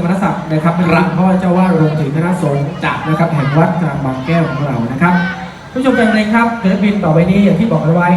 เป็นครับคุณพ่อเจ้าวาดรวมถึงคณะสงฆ์จ้ะนะครับแห่งวัดกลางบางแก้วของเรานะครับผู้ชมแฟนเพลงครับศิลปินต่อไปนี้อย่างที่บอกกันไว้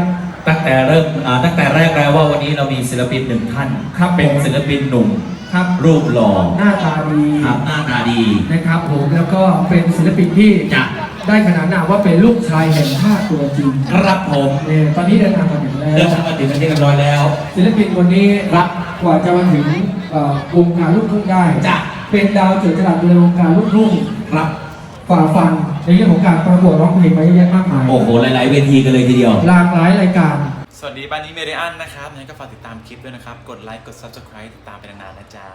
ตั้งแต่เริ่มอ่าตั้งแต่แรกแล้วว่าวันนี้เรามีศิลปินหนึ่งท่านครับเป็นผม ศิลปินหนุ่มครับ รูปหล่อหน้าตาดีครับหน้าตาดีนะครับผมแล้วก็เป็นศิลปินที่จ้ะได้ขนานนามว่าเป็นลูกชายแห่งภาคตัวจริงครับผมเนี่ยตอนนี้เดินทางมาถึงแล้เริ่มวทำมาถึงกันที่เรียบร้อยแล้ว ศิลปินคนนี้รับกว่าจะมาถึง เอ่อวงการลูกทุ่งได้ จ้ะ เป็นดาวจุดจรัสในวงการลูกทุ่งครับ ฝ่าฟันในเรื่องของการประกวดร้องเพลงมาเยอะแยะมากมายโอ้โห หลาย ๆ เวทีกันเลยทีเดียว หลากหลายรายการ สวัสดีบ้านนี้เมเดียนนะครับงั้นก็ฝากติดตามคลิปด้วยนะครับ กดไลค์ กด Subscribe ติดตามไปนานๆนะจ๊ะ